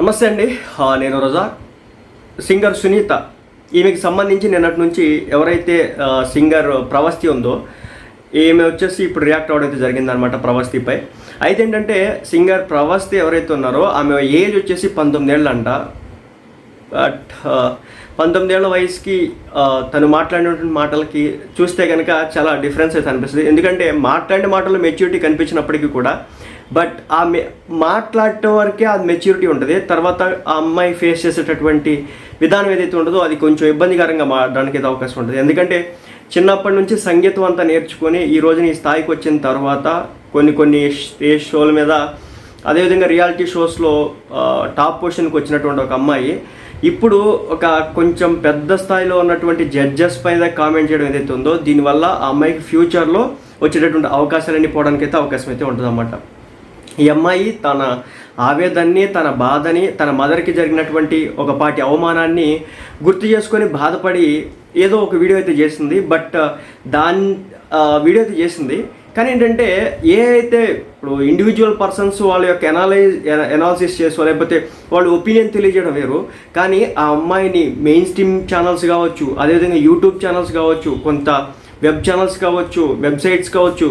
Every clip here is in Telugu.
నమస్తే అండి. నేను రోజా. సింగర్ సునీత. ఈమెకి సంబంధించి నిన్నటి నుంచి ఎవరైతే సింగర్ ప్రవస్తి ఉందో ఈమె వచ్చేసి ఇప్పుడు రియాక్ట్ అవ్వడం అయితే జరిగిందనమాట ప్రవస్తిపై. అయితే ఏంటంటే సింగర్ ప్రవస్తి ఎవరైతే ఉన్నారో ఆమె ఏజ్ వచ్చేసి పంతొమ్మిది ఏళ్ళు అంట బట్ పంతొమ్మిదేళ్ళ వయసుకి తను మాట్లాడినటువంటి మాటలకి చూస్తే కనుక చాలా డిఫరెన్స్ అయితే అనిపిస్తుంది. ఎందుకంటే మాట్లాడిన మాటల్లో మెచ్యూరిటీ కనిపించినప్పటికీ కూడా బట్ ఆ మె మాట్లాడటం వరకే అది మెచ్యూరిటీ ఉంటుంది. తర్వాత ఆ అమ్మాయి ఫేస్ చేసేటటువంటి విధానం ఏదైతే ఉంటుందో అది కొంచెం ఇబ్బందికరంగా మారడానికి అయితే అవకాశం ఉంటుంది. ఎందుకంటే చిన్నప్పటి నుంచి సంగీతం అంతా నేర్చుకొని ఈ రోజున ఈ స్థాయికి వచ్చిన తర్వాత కొన్ని కొన్ని స్టేజ్ షోల మీద అదేవిధంగా రియాలిటీ షోస్లో టాప్ పొజిషన్కి వచ్చినటువంటి ఒక అమ్మాయి ఇప్పుడు ఒక కొంచెం పెద్ద స్థాయిలో ఉన్నటువంటి జడ్జెస్ పైన కామెంట్ చేయడం ఏదైతే ఉందో దీనివల్ల ఆ అమ్మాయికి ఫ్యూచర్లో వచ్చేటటువంటి అవకాశాలన్నీ పోవడానికి అయితే అవకాశం అయితే ఉంటుందన్నమాట. ఈ అమ్మాయి తన ఆవేదాన్ని తన బాధని తన మదర్కి జరిగినటువంటి ఒక పాటి అవమానాన్ని గుర్తు చేసుకొని బాధపడి ఏదో ఒక వీడియో అయితే చేసింది. బట్ దాని వీడియో అయితే చేసింది. కానీ ఏంటంటే ఏ అయితే ఇప్పుడు ఇండివిజువల్ పర్సన్స్ వాళ్ళ యొక్క ఎనాలైజ్ ఎనాలిసిస్ చేసో లేకపోతే వాళ్ళ ఒపీనియన్ తెలియజేయడం వేరు. కానీ ఆ అమ్మాయిని మెయిన్ స్ట్రీమ్ ఛానల్స్ కావచ్చు అదేవిధంగా యూట్యూబ్ ఛానల్స్ కావచ్చు కొంత వెబ్ ఛానల్స్ కావచ్చు వెబ్సైట్స్ కావచ్చు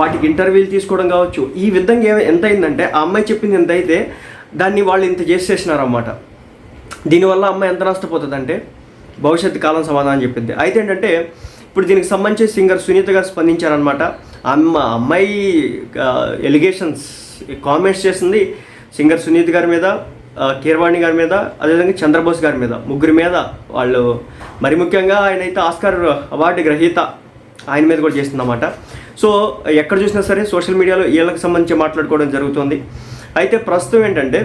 వాటికి ఇంటర్వ్యూలు తీసుకోవడం కావచ్చు ఈ విధంగా ఎంత అయిందంటే ఆ అమ్మాయి చెప్పింది ఎంత అయితే దాన్ని వాళ్ళు ఇంత చేసేసినారన్నమాట. దీనివల్ల అమ్మాయి ఎంత నష్టపోతుందంటే భవిష్యత్తు కాలం సమాధానం చెప్పింది. అయితే ఏంటంటే ఇప్పుడు దీనికి సంబంధించి సింగర్ సునీత గారు స్పందించారనమాట అమ్మ అమ్మాయి ఎలిగేషన్స్ కామెంట్స్ చేసింది సింగర్ సునీత గారి మీద. కీరవాణి గారి మీద అదేవిధంగా చంద్రబోస్ గారి మీద ముగ్గురి మీద వాళ్ళు మరి ముఖ్యంగా ఆయన అయితే ఆస్కార్ అవార్డు గ్రహీత ఆయన మీద కూడా చేస్తుందన్నమాట. సో ఎక్కడ చూసినా సరే సోషల్ మీడియాలో వీళ్ళకి సంబంధించి మాట్లాడుకోవడం జరుగుతుంది. అయితే ప్రస్తుతం ఏంటంటే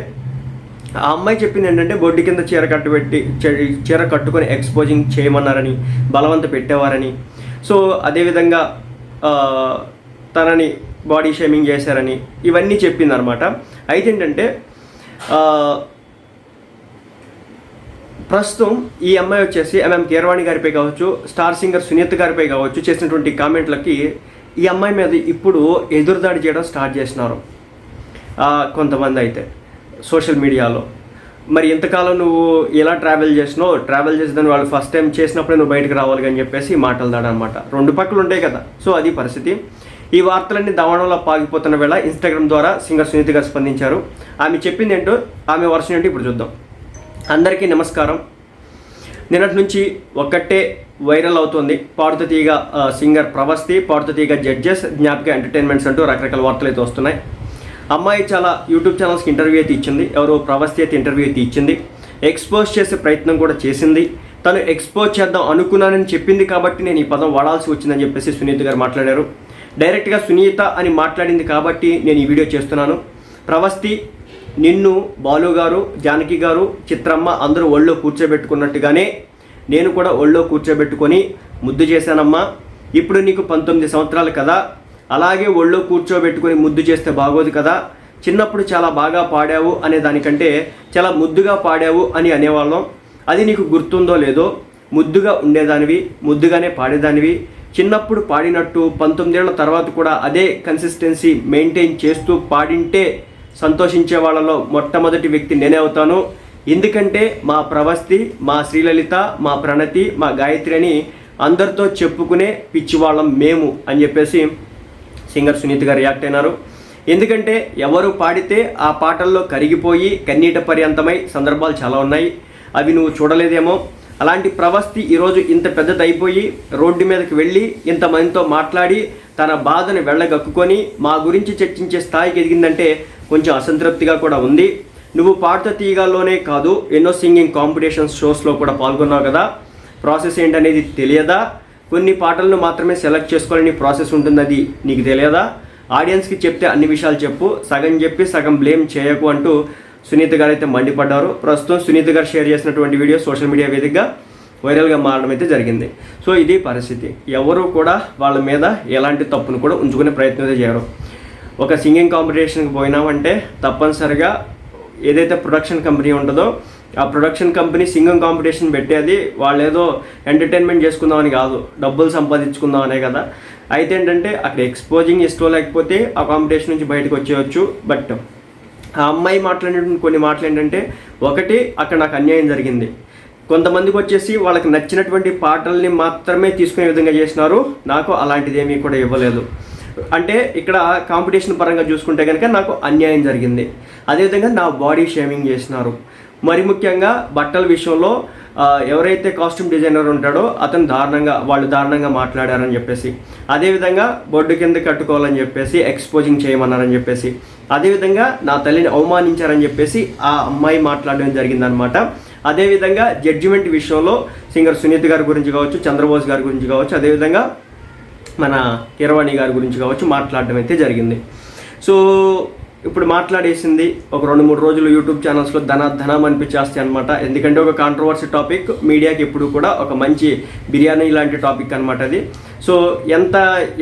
ఆ అమ్మాయి చెప్పింది ఏంటంటే బొడ్డు కింద చీర కట్టుబెట్టి చీర కట్టుకొని ఎక్స్పోజింగ్ చేయమన్నారని బలవంత పెట్టేవారని. సో అదేవిధంగా తనని బాడీ షేమింగ్ చేశారని ఇవన్నీ చెప్పింది అనమాట అయితే ఏంటంటే ప్రస్తుతం ఈ అమ్మాయి వచ్చేసి ఎంఎం కీరవాణి గారిపై కావచ్చు స్టార్ సింగర్ సునీత గారిపై కావచ్చు చేసినటువంటి కామెంట్లకి ఈ అమ్మాయి మీద ఇప్పుడు ఎదురుదాడి చేయడం స్టార్ట్ చేసినారు. కొంతమంది అయితే సోషల్ మీడియాలో. మరి ఇంతకాలం నువ్వు ఎలా ట్రావెల్ చేసినావు? ట్రావెల్ చేసేదని వాళ్ళు ఫస్ట్ టైం చేసినప్పుడే నువ్వు బయటకు రావాలి అని చెప్పేసి మాట్లాడదాడనమాట రెండు పక్కలు ఉంటాయి కదా. సో అది పరిస్థితి. ఈ వార్తలన్నీ దవడంలో పాగిపోతున్న వేళ ఇన్స్టాగ్రామ్ ద్వారా సింగర్ సునీత గారు స్పందించారు. ఆమె చెప్పింది ఏంటో ఆమె వర్షం ఏంటో ఇప్పుడు చూద్దాం. అందరికీ నమస్కారం. నిన్నటి నుంచి ఒక్కటే వైరల్ అవుతుంది. పాడుత తీగ సింగర్ ప్రవస్తి పాడుత తీగ జడ్జెస్ జ్ఞాపిక ఎంటర్టైన్మెంట్స్ అంటూ రకరకాల వార్తలు అయితే వస్తున్నాయి. అమ్మాయి చాలా యూట్యూబ్ ఛానల్స్కి ఇంటర్వ్యూ అయితే ఇచ్చింది. ఎవరు ప్రవస్తి అయితే ఇంటర్వ్యూ అయితే ఇచ్చింది. ఎక్స్పోజ్ చేసే ప్రయత్నం కూడా చేసింది. తను ఎక్స్పోజ్ చేద్దాం అనుకున్నానని చెప్పింది కాబట్టి నేను ఈ పదం వాడాల్సి వచ్చిందని చెప్పేసి సునీత్ గారు మాట్లాడారు. డైరెక్ట్గా సునీత అని మాట్లాడింది కాబట్టి నేను ఈ వీడియో చేస్తున్నాను. ప్రవస్తి నిన్ను బాలు గారు జానకి గారు చిత్రమ్మ అందరూ ఒళ్ళో కూర్చోబెట్టుకున్నట్టుగానే నేను కూడా ఒళ్ళో కూర్చోబెట్టుకొని ముద్దు చేశానమ్మా. ఇప్పుడు నీకు పంతొమ్మిది సంవత్సరాలు కదా. అలాగే ఒళ్ళో కూర్చోబెట్టుకొని ముద్దు చేస్తే బాగోదు కదా. చిన్నప్పుడు చాలా బాగా పాడావు అనే దానికంటే చాలా ముద్దుగా పాడావు అని అనేవాళ్ళం. అది నీకు గుర్తుందో లేదో ముద్దుగా ఉండేదానివి ముద్దుగానే పాడేదానివి. చిన్నప్పుడు పాడినట్టు పంతొమ్మిదేళ్ళ తర్వాత కూడా అదే కన్సిస్టెన్సీ మెయింటైన్ చేస్తూ పాడింటే సంతోషించే వాళ్ళలో మొట్టమొదటి వ్యక్తి నేనే అవుతాను. ఎందుకంటే మా ప్రవస్తి మా శ్రీలలిత మా ప్రణతి మా గాయత్రి అని అందరితో చెప్పుకునే పిచ్చివాళ్ళం మేము అని చెప్పేసి సింగర్ సునీత్ గారు రియాక్ట్ అయినారు. ఎందుకంటే ఎవరు పాడితే ఆ పాటల్లో కరిగిపోయి కన్నీట పర్యంతమై సందర్భాలు చాలా ఉన్నాయి. అవి నువ్వు చూడలేదేమో. అలాంటి ప్రవస్తి ఈరోజు ఇంత పెద్దదైపోయి రోడ్డు మీదకి వెళ్ళి ఇంతమందితో మాట్లాడి తన బాధను వెళ్ళగక్కుకొని మా గురించి చర్చించే స్థాయికి ఎదిగిందంటే కొంచెం అసంతృప్తిగా కూడా ఉంది. నువ్వు పాడుత తీయగాల్లోనే కాదు ఎన్నో సింగింగ్ కాంపిటీషన్స్ షోస్లో కూడా పాల్గొన్నావు కదా. ప్రాసెస్ ఏంటనేది తెలియదా? కొన్ని పాటలను మాత్రమే సెలెక్ట్ చేసుకోవాలని ప్రాసెస్ ఉంటుంది అది నీకు తెలియదా? ఆడియన్స్కి చెప్తే అన్ని విషయాలు చెప్పు సగం చెప్పి సగం బ్లేమ్ చేయకు అంటూ సునీత గారు అయితే మండిపడ్డారు. ప్రస్తుతం సునీత గారు షేర్ చేసినటువంటి వీడియో సోషల్ మీడియా వేదికగా వైరల్గా మారడం అయితే జరిగింది. సో ఇది పరిస్థితి. ఎవరు కూడా వాళ్ళ మీద ఎలాంటి తప్పును కూడా ఉంచుకునే ప్రయత్నం అయితే చేయరు. ఒక సింగింగ్ కాంపిటీషన్కి పోయినామంటే తప్పనిసరిగా ఏదైతే ప్రొడక్షన్ కంపెనీ ఉంటుందో ఆ ప్రొడక్షన్ కంపెనీ సింగింగ్ కాంపిటీషన్ పెట్టేది వాళ్ళు ఏదో ఎంటర్టైన్మెంట్ చేసుకుందామని కాదు డబ్బులు సంపాదించుకుందామనే కదా. అయితే ఏంటంటే అక్కడ ఎక్స్పోజింగ్ ఇష్టం లేకపోతే ఆ కాంపిటీషన్ నుంచి బయటకు వచ్చేయచ్చు. బట్ ఆ అమ్మాయి మాట్లాడిన కొన్ని మాటలు ఏంటంటే ఒకటి అక్కడ నాకు అన్యాయం జరిగింది. కొంతమందికి వచ్చేసి వాళ్ళకి నచ్చినటువంటి పాటల్ని మాత్రమే తీసుకునే విధంగా చేసినారు. నాకు అలాంటిది ఏమీ కూడా ఇవ్వలేదు. అంటే ఇక్కడ కాంపిటీషన్ పరంగా చూసుకుంటే కనుక నాకు అన్యాయం జరిగింది. అదేవిధంగా నా బాడీ షేమింగ్ చేసినారు. మరి ముఖ్యంగా బట్టల విషయంలో ఎవరైతే కాస్ట్యూమ్ డిజైనర్ ఉంటాడో అతను దారుణంగా వాళ్ళు దారుణంగా మాట్లాడారని చెప్పేసి అదేవిధంగా బొడ్డు కింద కట్టుకోవాలని చెప్పేసి ఎక్స్పోజింగ్ చేయమన్నారని చెప్పేసి అదేవిధంగా నా తల్లిని అవమానించారని చెప్పేసి ఆ అమ్మాయి మాట్లాడడం జరిగిందనమాట అదేవిధంగా జడ్జిమెంట్ విషయంలో సింగర్ సునీత్ గారి గురించి కావచ్చు చంద్రబోస్ గారి గురించి కావచ్చు అదేవిధంగా మన కీరవాణి గారి గురించి కావచ్చు మాట్లాడడం అయితే జరిగింది. సో ఇప్పుడు మాట్లాడేసింది ఒక రెండు మూడు రోజులు యూట్యూబ్ ఛానల్స్లో ధన ధనం అనిపించేస్తాయి అనమాట ఎందుకంటే ఒక కాంట్రవర్సీ టాపిక్ మీడియాకి ఎప్పుడు కూడా ఒక మంచి బిర్యానీ ఇలాంటి టాపిక్ అనమాట అది. సో ఎంత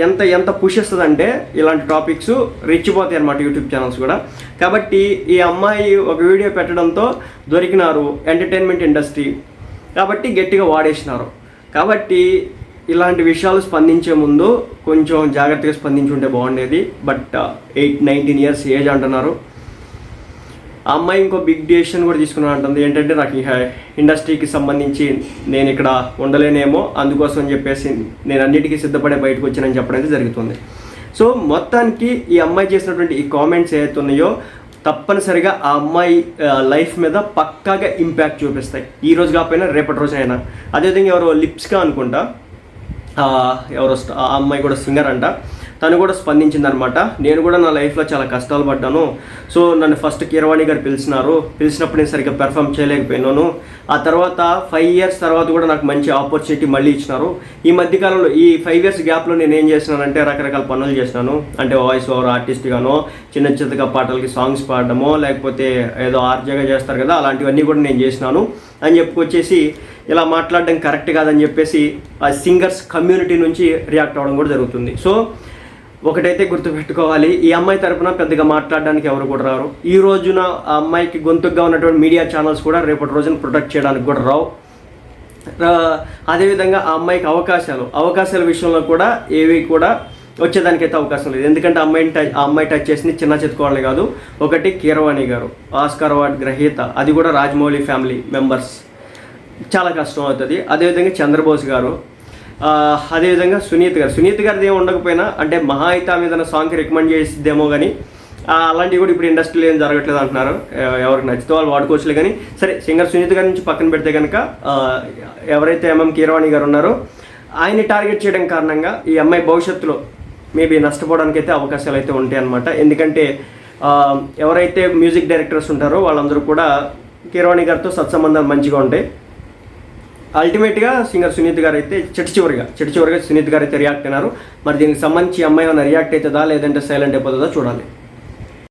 ఎంత ఎంత పుష్ ఇస్తుందంటే ఇలాంటి టాపిక్స్ రెచ్చిపోతాయి అనమాట యూట్యూబ్ ఛానల్స్ కూడా. కాబట్టి ఈ అమ్మాయి ఒక వీడియో పెట్టడంతో దొరికినారు ఎంటర్టైన్మెంట్ ఇండస్ట్రీ కాబట్టి గట్టిగా వాడేసినారు. కాబట్టి ఇలాంటి విషయాలు స్పందించే ముందు కొంచెం జాగ్రత్తగా స్పందించుంటే బాగుండేది. But uh, eight nineteen years age అంటున్నారు. ఆ అమ్మాయి ఇంకో బిగ్ డిసిషన్ కూడా తీసుకున్నాను అంటుంది. ఏంటంటే నాకు ఇండస్ట్రీకి సంబంధించి నేను ఇక్కడ ఉండలేనేమో అందుకోసం అని చెప్పేసి నేను అన్నిటికీ సిద్ధపడే బయటకు వచ్చానని చెప్పడం అయితే జరుగుతుంది. సో మొత్తానికి ఈ అమ్మాయి చేసినటువంటి ఈ కామెంట్స్ ఏవైతే ఉన్నాయో తప్పనిసరిగా ఆ అమ్మాయి uh, లైఫ్ మీద పక్కాగా ఇంపాక్ట్ చూపిస్తాయి. ఈ రోజు కాకపోయినా రేపటి రోజైనా. అదేవిధంగా ఎవరో లిప్స్గా అనుకుంటా. ఎవరో ఆ అమ్మాయి కూడా సింగర్ అంట. తను కూడా స్పందించింది అనమాట నేను కూడా నా లైఫ్లో చాలా కష్టాలు పడ్డాను. సో నన్ను ఫస్ట్ కీరవాణి గారు పిలిచినారు. పిలిచినప్పుడు నేను సరిగ్గా పెర్ఫామ్ చేయలేకపోయినాను. ఆ తర్వాత ఫైవ్ ఇయర్స్ తర్వాత కూడా నాకు మంచి ఆపర్చునిటీ మళ్ళీ ఇచ్చినారు. ఈ మధ్యకాలంలో ఈ ఫైవ్ ఇయర్స్ గ్యాప్లో నేను ఏం చేసినానంటే రకరకాల పనులు చేసినాను. అంటే వాయిస్ ఓవర్ ఆర్టిస్ట్గానో చిన్న చిన్నగా పాటలకి సాంగ్స్ పాడడమో లేకపోతే ఏదో ఆర్జగా చేస్తారు కదా అలాంటివన్నీ కూడా నేను చేసినాను. అని చెప్పుకొచ్చేసి ఇలా మాట్లాడడం కరెక్ట్ కాదని చెప్పేసి ఆ సింగర్స్ కమ్యూనిటీ నుంచి రియాక్ట్ అవ్వడం కూడా జరుగుతుంది. సో ఒకటైతే గుర్తుపెట్టుకోవాలి ఈ అమ్మాయి తరపున పెద్దగా మాట్లాడడానికి ఎవరు కూడా రారు. ఈ రోజున ఆ అమ్మాయికి గొంతుగా ఉన్నటువంటి మీడియా ఛానల్స్ కూడా రేపటి రోజున ప్రొటెక్ట్ చేయడానికి కూడా రావు. అదేవిధంగా ఆ అమ్మాయికి అవకాశాలు అవకాశాల విషయంలో కూడా ఏవి కూడా వచ్చేదానికైతే అవకాశం లేదు. ఎందుకంటే అమ్మాయిని టచ్ ఆ అమ్మాయి టచ్ చేసింది చిన్న చిత్కోవాలని కాదు ఒకటి కీరవాణి గారు ఆస్కార్ అవార్డ్ గ్రహీత అది కూడా రాజమౌళి ఫ్యామిలీ మెంబర్స్. చాలా కష్టం అవుతుంది. అదేవిధంగా చంద్రబోస్ గారు అదేవిధంగా సునీత్ గారు. సునీత్ గారిది ఏమి ఉండకపోయినా అంటే మహా అయితే ఆమె ఏదైనా సాంగ్కి రికమెండ్ చేసిద్దేమో కానీ అలాంటివి కూడా ఇప్పుడు ఇండస్ట్రీలో ఏం జరగట్లేదు అంటున్నారు. ఎవరికి నచ్చితే వాళ్ళు వాడుకోవచ్చులే కానీ సరే సింగర్ సునీత్ గారి నుంచి పక్కన పెడితే కనుక ఎవరైతే ఎంఎం కీరవాణి గారు ఉన్నారో ఆయన్ని టార్గెట్ చేయడం కారణంగా ఈ అమ్మాయి భవిష్యత్తులో మేబీ నష్టపోవడానికి అయితే అవకాశాలు అయితే ఉంటాయి అనమాట ఎందుకంటే ఎవరైతే మ్యూజిక్ డైరెక్టర్స్ ఉంటారో వాళ్ళందరూ కూడా కీరవాణి గారితో సత్సంబంధాలు మంచిగా ఉంటాయి. అల్టిమేట్గా సింగర్ సునీత్ గారు అయితే చిట్ట చివరిగా చిట్ట చివరిగా సునీత్ గారు అయితే రియాక్ట్ అయినారు. మరి దీనికి సంబంధించి అమ్మాయి ఏమైనా రియాక్ట్ అవుతుందా లేదంటే సైలెంట్ అయిపోతుందా చూడాలి.